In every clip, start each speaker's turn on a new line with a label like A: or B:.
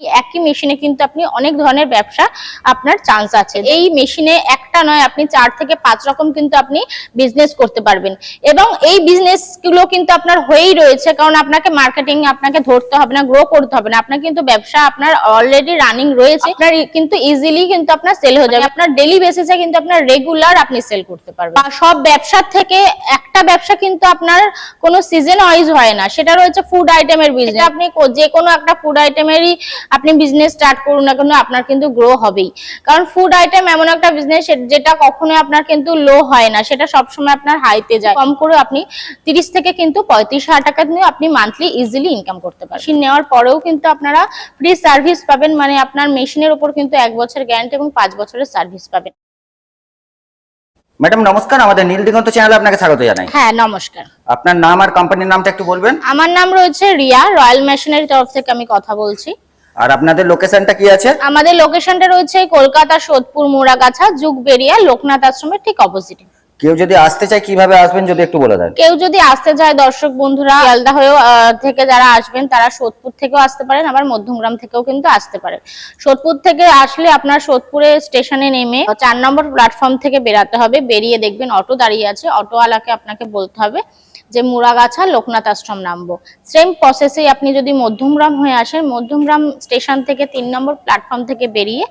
A: একই মেশিনে কিন্তু আপনি অনেক ধরনের ব্যবসা আপনার চান্স আছে। এই মেশিনে একটা নয়, আপনি চার থেকে পাঁচ রকম কিন্তু আপনি বিজনেস করতে পারবেন। এবং এই বিজনেসগুলো কিন্তু আপনার হয়েই রয়েছে, কারণ আপনাকে মার্কেটিং আপনাকে ধরতে হবে না গ্রো করতে হবে না। আপনার কিন্তু ব্যবসা আপনার অলরেডি রানিং রয়েছে। আপনার কিন্তু ইজিলি কিন্তু আপনার সেল হয়ে যাবে। আপনার ডেলি বেসিসে কিন্তু আপনার রেগুলার আপনি সেল করতে পারবেন। সব ব্যবসার থেকে একটা ব্যবসা কিন্তু আপনার কোনো সিজন ওয়াইজ হয় না। সেটা রয়েছে ফুড আইটেমের বিজনেস আপনি যে কোনো একটা ফুড আইটেমেরই আপনি বিজনেস স্টার্ট করুন না কেন, আপনার কিন্তু গ্রো হবেই। কারণ ফুড আইটেম এমন একটা বিজনেস যেটা কখনো আপনার কিন্তু লো হয় না। সেটা সবসময় আপনার হাইতে যায়। কম করে আপনি তিরিশ থেকে কিন্তু পঁয়ত্রিশ হাজার টাকা নিয়ে আপনি মান্থলি ইজিলি ইনকাম করতে পারেন নেওয়ার পরেও কিন্তু আপনারা ফ্রি সার্ভিস পাবেন। মানে আপনার মেশিনের উপর কিন্তু এক বছর গ্যারান্টি এবং পাঁচ বছরের সার্ভিস পাবেন।
B: ম্যাডাম নমস্কার আমাদের নীল দিগন্ত চ্যানেলে আপনাকে স্বাগত জানাই।
A: হ্যাঁ নমস্কার।
B: আপনার নাম আর কোম্পানির নামটা একটু বলবেন?
A: আমার নাম রয়েছে রিয়া রয়্যাল মেশিনারি তরফ থেকে আমি কথা বলছি।
B: আর আপনাদের লোকেশনটা কি আছে?
A: আমাদের লোকেশনটা রয়েছে কলকাতা সোদপুর মোড়াগাছা যুগবেরিয়া লোকনাথ আশ্রমের ঠিক অপোজিটে
B: কেউ যদি আসতে চায়, কীভাবে আসবেন যদি একটু বলে দেন?
A: কেউ যদি আসতে চায়, দর্শক বন্ধুরা, শিয়ালদা হয়েও থেকে যারা আসবেন, তারা সোদপুর থেকেও আসতে পারেন, আবার মধ্যমগ্রাম থেকেও কিন্তু আসতে পারেন। সোদপুর থেকে আসলে আপনার সোদপুরে স্টেশনে নেমে, চার নম্বর প্ল্যাটফর্ম থেকে বেরাতে হবে। বেরিয়ে দেখবেন অটো দাঁড়িয়ে আছে। অটোওয়ালাকে আপনাকে বলতে হবে। যে মুরাগাছা লোকনাথ আশ্রম নামবো। সেম প্রসেসে আপনি যদি মধ্যমগ্রাম হয়ে আসেন মধ্যমগ্রাম স্টেশন থেকে তিন নম্বর প্ল্যাটফর্ম থেকে বেরিয়ে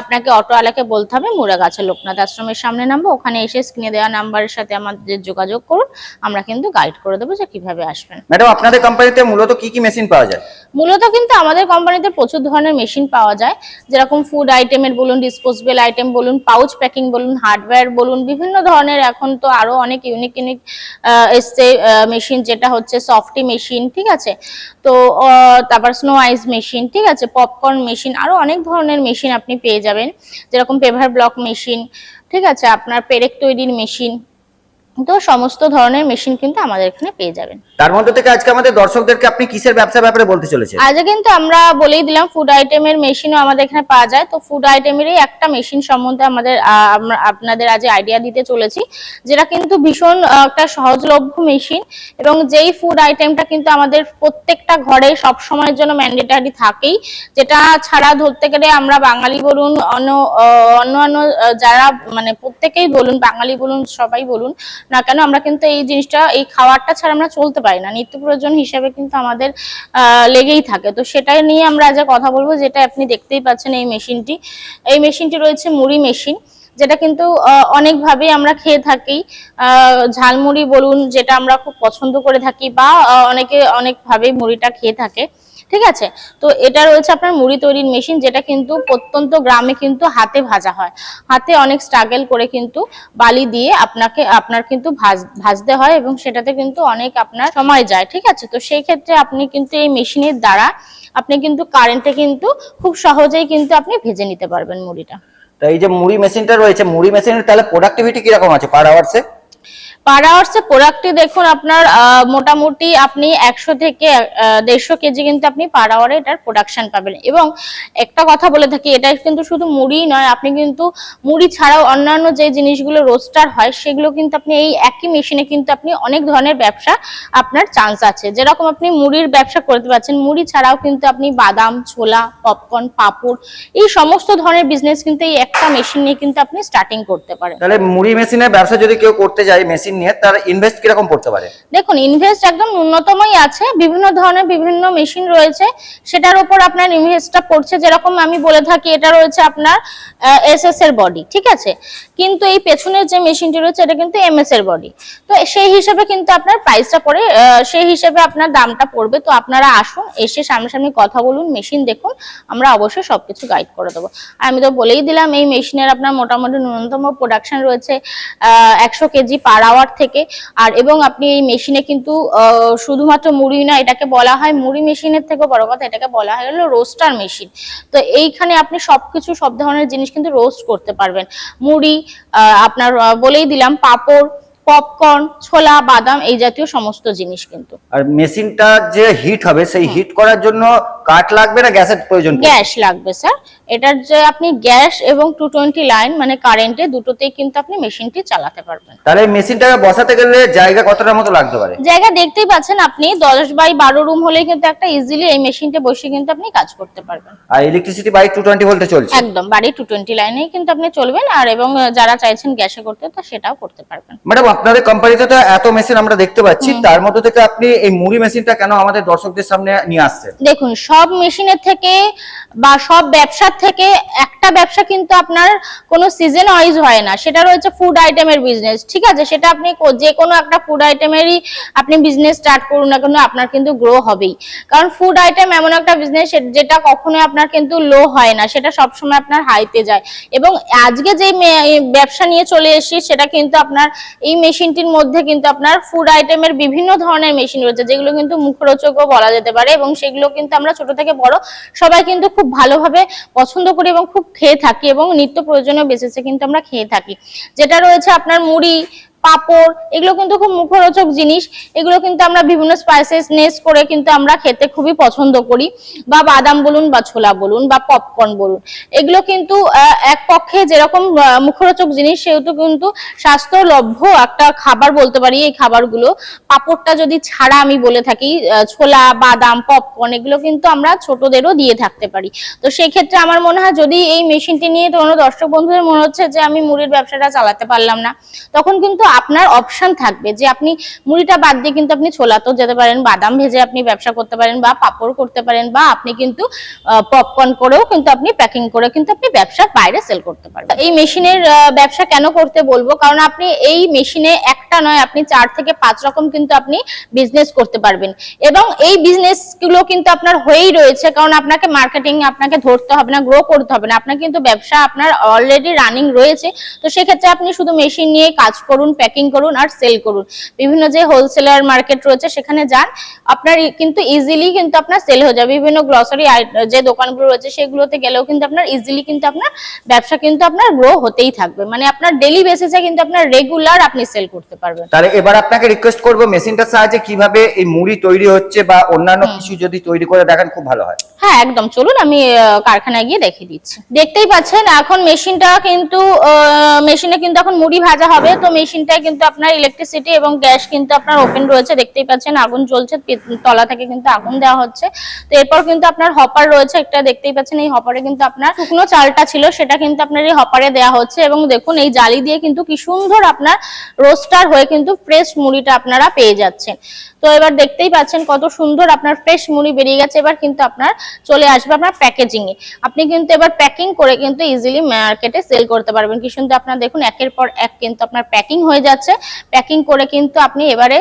A: আপনাকে অটোওয়ালাকে বলতে হবে মুরাগাছা লোকনাথ আশ্রমের সামনে নামবো। ওখানে এসে স্ক্রিনে দেওয়া নাম্বারের সাথে আমাদের যোগাযোগ করুন আমরা কিন্তু গাইড করে দেবো যে কীভাবে আসবেন।
B: ম্যাডাম আপনাদের কোম্পানিতে মূলত কি কি মেশিন পাওয়া যায়?
A: মূলত কিন্তু আমাদের কোম্পানিতে প্রচুর ধরনের মেশিন পাওয়া যায়। যেরকম ফুড আইটেমের বলুন ডিসপোজেবল আইটেম বলুন পাউচ প্যাকিং বলুন হার্ডওয়্যার বলুন বিভিন্ন ধরনের এখন তো আরও অনেক ইউনিক ইউনিক এসছে। মেশিন যেটা হচ্ছে সফটি মেশিন ঠিক আছে? তো তারপর স্নো আইস মেশিন ঠিক আছে? পপকর্ন মেশিন আরও অনেক ধরনের মেশিন আপনি পেয়ে যাবেন। যেরকম পেভার ব্লক মেশিন ঠিক আছে? আপনার পেরেক তৈরির মেশিন তো সমস্ত ধরনের মেশিন কিন্তু আমাদের এখানে পেয়ে যাবেন।
B: তার মধ্যে থেকে আজকে আমাদের দর্শকদেরকে আপনি কিসের ব্যবসা ব্যাপারে বলতে চলেছেন?
A: আজকে কিন্তু আমরা বলেই দিলাম ফুড আইটেমের মেশিনও আমাদের এখানে পাওয়া যায়। তো ফুড আইটেমেরই একটা মেশিন সম্বন্ধে আমাদের আমরা আপনাদের আজ আইডিয়া দিতে চলেছি যেটা কিন্তু ভীষণ একটা সহজলভ্য মেশিন এবং যেই ফুড আইটেমটা কিন্তু আমাদের প্রত্যেকটা ঘরে সব সময়ের জন্য ম্যান্ডেটারি থাকেই যেটা ছাড়া ধরতে গেলে আমরা বাঙালি বলুন অন্য অন্য যারা মানে প্রত্যেকেই বলুন বাঙালি বলুন সবাই বলুন না কেন আমরা কিন্তু এই জিনিসটা এই খাওয়ারটা ছাড়া আমরা চলতে পারি না। নিত্য প্রয়োজন হিসেবে কিন্তু আমাদের লেগেই থাকে। তো সেটাই নিয়ে আমরা আজ কথা বলব যেটা আপনি দেখতেই পাচ্ছেন এই মেশিনটি। এই মেশিনটি রয়েছে মুড়ি মেশিন যেটা কিন্তু আহ, অনেকভাবেই আমরা খেয়ে থাকি। ঝালমুড়ি বলুন যেটা আমরা খুব পছন্দ করে থাকি বা অনেকে অনেকভাবেই মুড়িটা খেয়ে থাকে। ঠিক আছে? তো এটা রয়েছে আপনার মুড়ি তৈরির মেশিন যেটা কিন্তু প্রত্যন্ত গ্রামে কিন্তু হাতে ভাজা হয়। হাতে অনেক স্ট্রাগল করে কিন্তু বালি দিয়ে আপনাকে, আপনার কিন্তু ভাজ, ভাজতে হয় এবং সেটাতে কিন্তু অনেক আপনার সময় যায়, ঠিক আছে? তো সেই ক্ষেত্রে আপনি কিন্তু এই মেশিনের দ্বারা আপনি কিন্তু কারেন্টে কিন্তু খুব সহজেই কিন্তু আপনি ভেজে নিতে পারবেন মুড়িটা।
B: তো এই যে মুড়ি মেশিনটা রয়েছে, মুড়ি মেশিনের তাহলে প্রোডাক্টিভিটি কীরকম আছে পার আওয়ার্সে
A: পার আওয়ার্সে প্রোডাক্টটি দেখুন, আপনার মোটামুটি আপনি একশো থেকে দেড়শো কেজি কিন্তু আপনি পার আওয়ারে এটার প্রোডাকশন পাবেন। এবং একটা কথা বলে থাকি, এটা কিন্তু শুধু মুড়ি নয়, আপনি কিন্তু মুড়ি ছাড়াও অন্যান্য যে জিনিসগুলো রোস্টার হয়, সেগুলো কিন্তু আপনি এই একই মেশিনে কিন্তু আপনি অনেক ধরনের ব্যবসা আপনার চান্স আছে। যেরকম আপনি মুড়ির ব্যবসা করতে পারছেন, মুড়ি ছাড়াও কিন্তু আপনি বাদাম, ছোলা পপকর্ন পাপড়, এই সমস্ত ধরনের বিজনেস কিন্তু এই একটা মেশিন নিয়ে কিন্তু আপনি স্টার্টিং করতে পারেন।
B: তাহলে মুড়ি মেশিনের ব্যবসা যদি কেউ করতে যায় মেশিন নিয়ে তার ইনভেস্ট কীরকম পড়তে পারে?
A: দেখুন ইনভেস্ট একদম ন্যূনতমই আছে। বিভিন্ন ধরনের বিভিন্ন মেশিন রয়েছে। সেটার উপর আপনার ইনভেস্টটা পড়ছে যেরকম আমি বলে থাকি, এটা রয়েছে আপনার এস এস এর বডি ঠিক আছে? কিন্তু এই পেছনের যে মেশিনটি রয়েছে, এটা কিন্তু এম এস এর বডি তো সেই হিসেবে কিন্তু আপনার প্রাইসটা পড়ে সেই হিসেবে আপনার দামটা পড়বে। তো আপনারা আসুন, এসে সামনাসামনি কথা বলুন মেশিন দেখুন, আমরা অবশ্যই সবকিছু গাইড করে দেবো। আর আমি তো বলেই দিলাম, এই মেশিনের আপনার মোটামুটি ন্যূনতম প্রোডাকশন রয়েছে একশো কেজি পার আওয়ার থেকে। আর এবং আপনি এই মেশিনে কিন্তু শুধুমাত্র মুড়ি না এটাকে বলা হয় মুড়ি মেশিনের থেকে বড় কথা এটাকে বলা হয় হলো রোস্টার মেশিন। তো এইখানে আপনি সবকিছু সব ধরনের জিনিস কিন্তু রোস্ট করতে পারবেন। মুড়ি আহ, আপনার বলেই দিলাম পাপড় পপকর্ন ছোলা বাদাম এই জাতীয় সমস্ত জিনিস কিন্তু।
B: আর মেশিনটা যে হিট হবে সেই হিট করার জন্য কাঠ লাগবে না গ্যাসের প্রয়োজন
A: গ্যাস লাগবে স্যার। এটার যে আপনি গ্যাস এবং টু টোয়েন্টি লাইন মানে কারেন্টে দুটোতেই কিন্তু আপনি মেশিনটি চালাতে পারবেন।
B: তাহলে মেশিনটাকে বসাতে গেলে জায়গা মতো লাগতে পারে?
A: জায়গা দেখতেই পাচ্ছেন আপনি দশ বাই বারো রুম হলে কিন্তু একটা ইজিলি এই মেশিনটা বসে কিন্তু আপনি কাজ করতে পারবেন।
B: আর ইলেকট্রিসিটি বাই টু টোয়েন্টি ভোল্টে চলছে।
A: একদম বাড়ি টু টোয়েন্টি লাইনেই কিন্তু আপনি চলবেন আর এবং যারা চাইছেন গ্যাসে করতে তো সেটাও করতে পারবেন।
B: ম্যাডাম আপনাদের কোম্পানিতে তো এত মেশিন আমরা দেখতে পাচ্ছি তার মধ্যে থেকে আপনি এই মুড়ি মেশিনটা কেন আমাদের দর্শকদের সামনে নিয়ে আসছেন?
A: দেখুন সব মেশিনের থেকে বা সব ব্যবসার থেকে একটা ব্যবসা কিন্তু আপনার কোনো সিজন ওয়াইজ হয় না। সেটা রয়েছে ফুড আইটেমের বিজনেস ঠিক আছে? সেটা আপনি যে কোনো একটা ফুড আইটেমেরই আপনি বিজনেস স্টার্ট করুন না কেন, আপনার কিন্তু গ্রো হবেই। কারণ ফুড আইটেম এমন একটা বিজনেস যেটা কখনো আপনার কিন্তু লো হয় না, সেটা সবসময় আপনার হাইতে যায়। এবং আজকে যে ব্যবসা নিয়ে চলে এসেছি, সেটা কিন্তু আপনার এই মেশিনটির মধ্যে কিন্তু আপনার ফুড আইটেমের বিভিন্ন ধরনের মেশিন রয়েছে, যেগুলো কিন্তু মুখরোচকও বলা যেতে পারে এবং সেগুলো কিন্তু আমরা ছোট থেকে বড় সবাই কিন্তু খুব ভালোভাবে পছন্দ করি এবং খুব খেয়ে থাকি এবং নিত্য প্রয়োজনীয় বেসিসে কিন্তু আমরা খেয়ে থাকি। যেটা রয়েছে আপনার মুড়ি পাপড়, এগুলো কিন্তু খুব মুখরোচক জিনিস। এগুলো কিন্তু আমরা বিভিন্ন স্পাইসেস নেস করে কিন্তু আমরা খেতে খুবই পছন্দ করি। বা বাদাম বলুন বা ছোলা বলুন বা পপকর্ন বলুন। এগুলো কিন্তু এক পক্ষে যেরকম মুখরোচক জিনিস, সেহেতু কিন্তু স্বাস্থ্যলভ্য একটা খাবার বলতে পারি এই খাবারগুলো। পাপড়টা যদি ছাড়া আমি বলে থাকি ছোলা, বাদাম পপকর্ন এগুলো কিন্তু আমরা ছোটদেরও দিয়ে থাকতে পারি। তো সেক্ষেত্রে আমার মনে হয় যদি এই মেশিনটি নিয়ে কোনো দর্শক বন্ধুদের মনে হচ্ছে যে আমি মুড়ির ব্যবসাটা চালাতে পারলাম না, তখন কিন্তু আপনার অপশন থাকবে যে আপনি মুড়িটা বাদ দিয়ে কিন্তু আপনি ছোলাতেও যেতে পারেন, বাদাম ভেজে আপনি ব্যবসা করতে পারেন বা পাপড় করতে পারেন বা আপনি কিন্তু পপকর্ন করেও কিন্তু আপনি প্যাকিং করে কিন্তু আপনি ব্যবসার বাইরে সেল করতে পারবেন এই মেশিনের ব্যবসা কেন করতে বলব? কারণ আপনি এই মেশিনে একটা নয়, আপনি চার থেকে পাঁচ রকম কিন্তু আপনি বিজনেস করতে পারবেন। এবং এই বিজনেসগুলো কিন্তু আপনার হয়েই রয়েছে, কারণ আপনাকে মার্কেটিং আপনাকে ধরতে হবে না গ্রো করতে হবে না। আপনার কিন্তু ব্যবসা আপনার অলরেডি রানিং রয়েছে। তো সেক্ষেত্রে আপনি শুধু মেশিন নিয়ে কাজ করুন প্যাকিং করুন আর সেল করুন। বিভিন্ন যে হোলসেলার মার্কেট রয়েছে সেখানে যান। আপনার কিন্তু ইজিলি কিন্তু আপনার সেল হয়ে যাবে। বিভিন্ন গ্লসারি যে দোকানগুলো রয়েছে সেগুলোতে গেলেও কিন্তু আপনার ইজিলি কিন্তু আপনার ব্যবসা কিন্তু আপনার গ্রো হতেই থাকবে। মানে আপনার ডেলি বেসিসে কিন্তু আপনার রেগুলার আপনি সেল করতে পারবেন।
B: তাহলে এবার আপনাকে রিকোয়েস্ট করব মেশিনটার সাহায্যে কীভাবে এই মুড়ি তৈরি হচ্ছে বা অন্যান্য কিছু যদি তৈরি করে দেখেন খুব ভালো হয়।
A: হ্যাঁ একদম। চলুন আমি কারখানায় গিয়ে দেখিয়ে দিচ্ছি। দেখতেই পাচ্ছেন এখন মেশিনটা কিন্তু মেশিনে কিন্তু এখন মুড়ি ভাজা হবে। তো মেশিনটায় কিন্তু আপনার ইলেকট্রিসিটি এবং গ্যাস কিন্তু আপনার ওপেন রয়েছে। দেখতেই পাচ্ছেন আগুন জ্বলছে তলা থেকে কিন্তু আগুন দেওয়া হচ্ছে। তো এরপর কিন্তু আপনার হপার রয়েছে একটা, দেখতেই পাচ্ছেন এই হপারে কিন্তু আপনার শুকনো চালটা ছিল, সেটা কিন্তু আপনার এই হপারে দেওয়া হচ্ছে। এবং দেখুন, এই জালি দিয়ে কিন্তু কি সুন্দর আপনার রোস্টার হয়ে কিন্তু ফ্রেশ মুড়িটা আপনারা পেয়ে যাচ্ছেন। তো এবার দেখতেই পাচ্ছেন কত সুন্দর আপনার ফ্রেশ মুড়ি বেরিয়ে গেছে। এবার কিন্তু আপনার চলে আসবে আপনার প্যাকেজিং এ। আপনি কিন্তু এবার প্যাকিং করে কিন্তু ইজিলি মার্কেটে সেল করতে পারবেন। কি সুন্দর আপনার দেখুন একের পর এক কিন্তু আপনার প্যাকিং হয়ে যাচ্ছে। প্যাকিং করে কিন্তু আপনি এবারে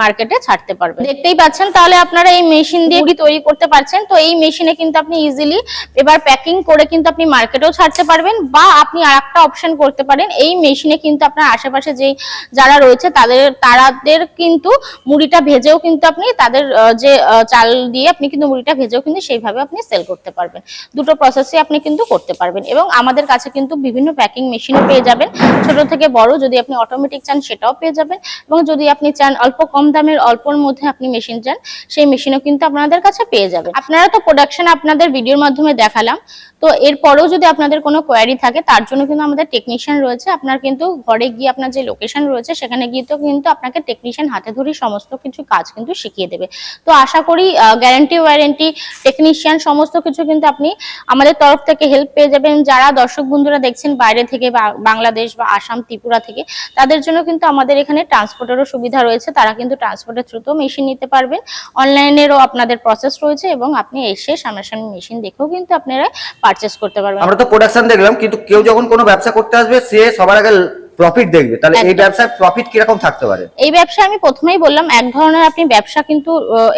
A: মার্কেটে ছাড়তে পারবেন। দেখতেই পাচ্ছেন তাহলে আপনারা এই মেশিন দিয়ে মুড়ি তৈরি করতে পারছেন। তো এই মেশিনে কিন্তু আপনি ইজিলি এবার প্যাকিং করে কিন্তু আপনি মার্কেটেও ছাড়তে পারবেন বা আপনি আরেকটা অপশন করতে পারেন। এই মেশিনে কিন্তু আপনার আশেপাশে যেই যারা রয়েছে তাদের তারাদের কিন্তু মুড়িটা ভেজেও কিন্তু আপনি তাদের যে চাল দিয়ে আপনি কিন্তু মুড়িটা ভেজেও কিন্তু সেইভাবে আপনি সেল করতে পারবেন। দুটো প্রসেসই আপনি কিন্তু করতে পারবেন এবং আমাদের কাছে কিন্তু বিভিন্ন প্যাকিং মেশিনও পেয়ে যাবেন। ছোট থেকে বড় যদি আপনি অটোমেটিক চান সেটাও পেয়ে যাবেন এবং যদি আপনি চান অল্প কম দামের অল্পর মধ্যে আপনি মেশিন চান, সেই মেশিনও কিন্তু আপনাদের কাছে পেয়ে যাবেন। আপনারা তো প্রোডাকশন আপনাদের ভিডিওর মাধ্যমে দেখালাম, তো এরপরেও যদি আপনাদের কোনো কোয়ারি থাকে, তার জন্য কিন্তু আমাদের টেকনিশিয়ান রয়েছে। আপনার কিন্তু ঘরে গিয়ে আপনার যে লোকেশন রয়েছে, সেখানে গিয়ে তো কিন্তু আপনাকে টেকনিশিয়ান হাতে ধরে সমস্ত কিছু কাজ কিন্তু শিখিয়ে দেবে। তো আশা করি গ্যারান্টি ওয়ারেন্টি টেকনিশিয়ান সমস্ত কিছু কিন্তু আপনি আমাদের তরফ থেকে হেল্প পেয়ে যাবেন। যারা দর্শক বন্ধুরা দেখছেন বাইরে থেকে বাংলাদেশ বা আসাম, ত্রিপুরা থেকে, তাদের জন্য কিন্তু আমাদের এখানে ট্রান্সপোর্টেরও সুবিধা রয়েছে। তারা কিন্তু ট্রান্সপোর্টের থ্রুতেও মেশিন নিতে পারবেন। অনলাইনেরও আপনাদের প্রসেস রয়েছে এবং আপনি এসে সামনাসামনি মেশিন দেখেও কিন্তু আপনারা পারচেস করতে পারবেন।
B: আমরা তো প্রোডাকশন দেখলাম, কিন্তু কেউ যখন কোনো ব্যবসা করতে আসবে, সে সবার আগে প্রফিট দেখবে। তাহলে এই ব্যবসায় প্রফিট কীরকম থাকতে পারে?
A: এই ব্যবসা আমি প্রথমেই বললাম এক ধরনের আপনি ব্যবসা কিন্তু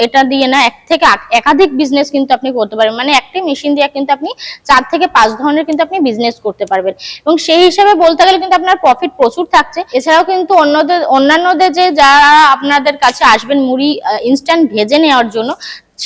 A: এটা দিয়ে না এক থেকে একাধিক বিজনেস কিন্তু আপনি করতে পারেন মানে একটি মেশিন দিয়ে কিন্তু আপনি চার থেকে পাঁচ ধরনের কিন্তু আপনি বিজনেস করতে পারবেন। এবং সেই হিসাবে বলতে গেলে কিন্তু আপনার প্রফিট প্রচুর থাকছে। এছাড়াও কিন্তু অন্যদের অন্যান্যদের যে যারা আপনাদের কাছে আসবেন মুড়ি ইনস্ট্যান্ট ভেজে নেওয়ার জন্য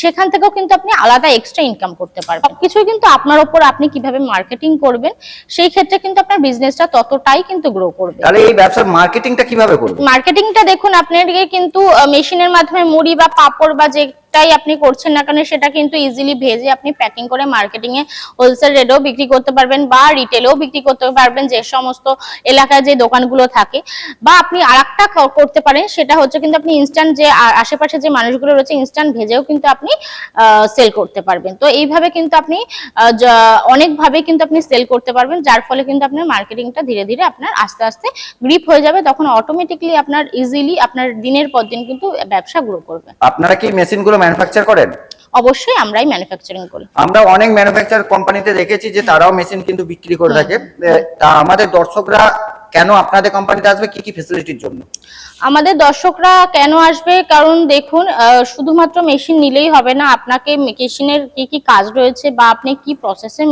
A: সেখান থেকেও কিন্তু আপনি আলাদা এক্সট্রা ইনকাম করতে পারবেন। সবকিছুই কিন্তু আপনার উপর আপনি কীভাবে মার্কেটিং করবেন সেই ক্ষেত্রে কিন্তু আপনার বিজনেসটা ততটাই কিন্তু গ্রো করবে।
B: তাহলে এই ব্যবসার মার্কেটিংটা কীভাবে করবেন?
A: মার্কেটিংটা দেখুন আপনাকে কিন্তু মেশিনের মাধ্যমে মুড়ি বা পাপড় বা যে ফুডটাই আপনি করছেন না কারণ সেটা কিন্তু ইজিলি ভেজে আপনি প্যাকিং করে মার্কেটিং এ হোলসেল রেটেও বিক্রি করতে পারবেন বা রিটেলেও বিক্রি করতে পারবেন, যে সমস্ত এলাকায় যে দোকানগুলো থাকে। বা আপনি আরেকটা করতে পারেন, সেটা হচ্ছে কিন্তু আপনি ইনস্ট্যান্ট যে আশেপাশে যে মানুষগুলো রয়েছে ইনস্ট্যান্ট ভেজেও কিন্তু আপনি সেল করতে পারবেন। তো এইভাবে কিন্তু আপনি অনেকভাবে কিন্তু আপনি সেল করতে পারবেন, যার ফলে কিন্তু আপনার মার্কেটিংটা ধীরে ধীরে আপনার আস্তে আস্তে গ্রিপ হয়ে যাবে, তখন অটোমেটিকলি আপনার ইজিলি আপনার দিনের পর দিন কিন্তু ব্যবসা গ্রো করবে।
B: আপনারা কি মেশিনগুলো ম্যানুফ্যাকচার করেন?
A: অবশ্যই আমরাই ম্যানুফ্যাকচারিং করি।
B: আমরা অনেক ম্যানুফ্যাকচার কোম্পানিতে দেখেছি যে তারাও মেশিন কিন্তু বিক্রি করে থাকে। তা আমাদের দর্শকরা কেন আপনাদের কোম্পানিতে আসবে? কি কি ফেসিলিটির জন্য?
A: আমাদের দর্শকরা কেন আসবে? কারণ দেখুন শুধুমাত্র মেশিন নিলেই হবে না। আপনাকে মেশিনের কি কি কাজ রয়েছে বা আপনি কি প্রসেসে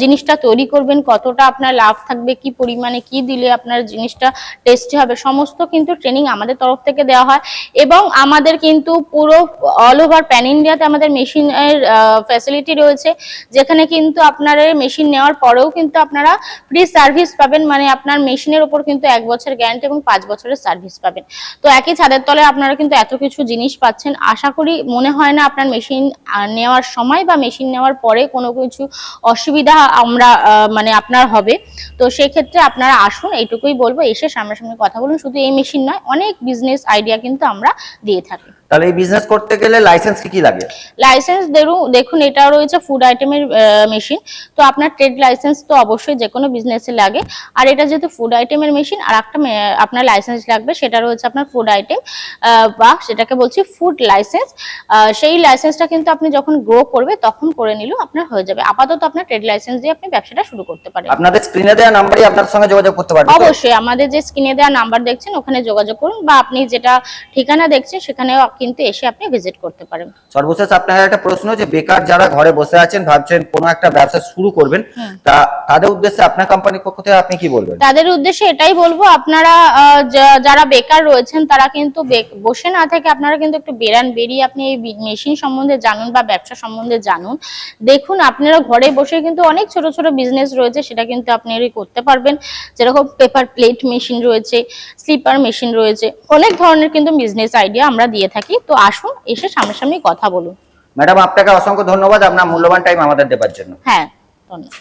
A: জিনিসটা তৈরি করবেন, কতটা আপনার লাভ থাকবে, কি পরিমাণে কি দিলে আপনার জিনিসটা টেস্টি হবে, সমস্ত কিন্তু ট্রেনিং আমাদের তরফ থেকে দেওয়া হয়। এবং আমাদের কিন্তু পুরো অল ওভার প্যান ইন্ডিয়াতে আমাদের মেশিনের ফ্যাসিলিটি রয়েছে, যেখানে কিন্তু আপনার মেশিন নেওয়ার পরেও কিন্তু আপনারা ফ্রি সার্ভিস পাবেন। মানে আপনার মেশিনের উপর কিন্তু এক বছর গ্যারান্টি এবং পাঁচ বছরের সার্ভিস পাবেন। তো একই ছাদের তলে আপনারা কিন্তু এত কিছু জিনিস পাচ্ছেন। আশা করি মনে হয় না আপনার মেশিন নেওয়ার সময় বা মেশিন নেওয়ার পরে কোনো কিছু অসুবিধা আমরা মানে আপনার হবে। তো সেক্ষেত্রে আপনারা আসুন, এইটুকুই বলব। এসে সামনাসামনি কথা বলুন। শুধু এই মেশিন নয়, অনেক বিজনেস আইডিয়া কিন্তু আমরা দিয়ে থাকি।
B: তাহলে এই বিজনেস করতে গেলে লাইসেন্স কি কি লাগে?
A: লাইসেন্স দেখুন এটাও রয়েছে ফুড আইটেমের মেশিন তো আপনার ট্রেড লাইসেন্স তো অবশ্যই যে কোনো বিজনেসে লাগে। আর এটা যেহেতু ফুড আইটেমের মেশিন আর একটা আপনার লাইসেন্স লাগবে সেটা রয়েছে আপনার ফুড আইটেম বা সেটাকে বলছি ফুড লাইসেন্স সেই লাইসেন্সটা কিন্তু আপনি যখন গ্রো করবে তখন করে নিলেও আপনার হয়ে যাবে। আপাতত আপনার ট্রেড লাইসেন্স দিয়ে আপনি ব্যবসাটা শুরু করতে পারেন।
B: আপনাদের স্ক্রিনে দেওয়া নাম্বারই আপনার সঙ্গে যোগাযোগ করতে পারবে তো?
A: অবশ্যই আমাদের যে স্ক্রিনে দেওয়া নাম্বার দেখছেন ওখানে যোগাযোগ করুন বা আপনি যেটা ঠিকানা দেখছেন সেখানেও কিন্তু এসে আপনি ভিজিট করতে পারেন।
B: সর্বশেষ আপনার একটা প্রশ্ন যে বেকার যারা ঘরে বসে আছেন ভাবছেন কোনো একটা ব্যবসা শুরু করবেন তা তাদের উদ্দেশ্যে আপনার কোম্পানির পক্ষ থেকে আপনি কি বলবেন?
A: তাদের উদ্দেশ্যে এটাই বলব আপনারা যারা বেকার রয়েছেন তারা কিন্তু বসে না থেকে আপনারা কিন্তু একটু বেরান বেরিয়ে আপনি এই মেশিন সম্বন্ধে জানুন বা ব্যবসা সম্বন্ধে জানুন। দেখুন আপনারা ঘরে বসে কিন্তু অনেক ছোট ছোট বিজনেস রয়েছে সেটা কিন্তু আপনি করতে পারবেন। যেরকম পেপার প্লেট মেশিন রয়েছে স্লিপার মেশিন রয়েছে অনেক ধরনের কিন্তু বিজনেস আইডিয়া আমরা দিয়ে থাকি তো আসুন এসে সামনাসামনি কথা বলুন।
B: ম্যাডাম আপনাকে অসংখ্য ধন্যবাদ। আপনার মূল্যবান টাইম আমাদের দেবার জন্য।
A: হ্যাঁ ধন্যবাদ।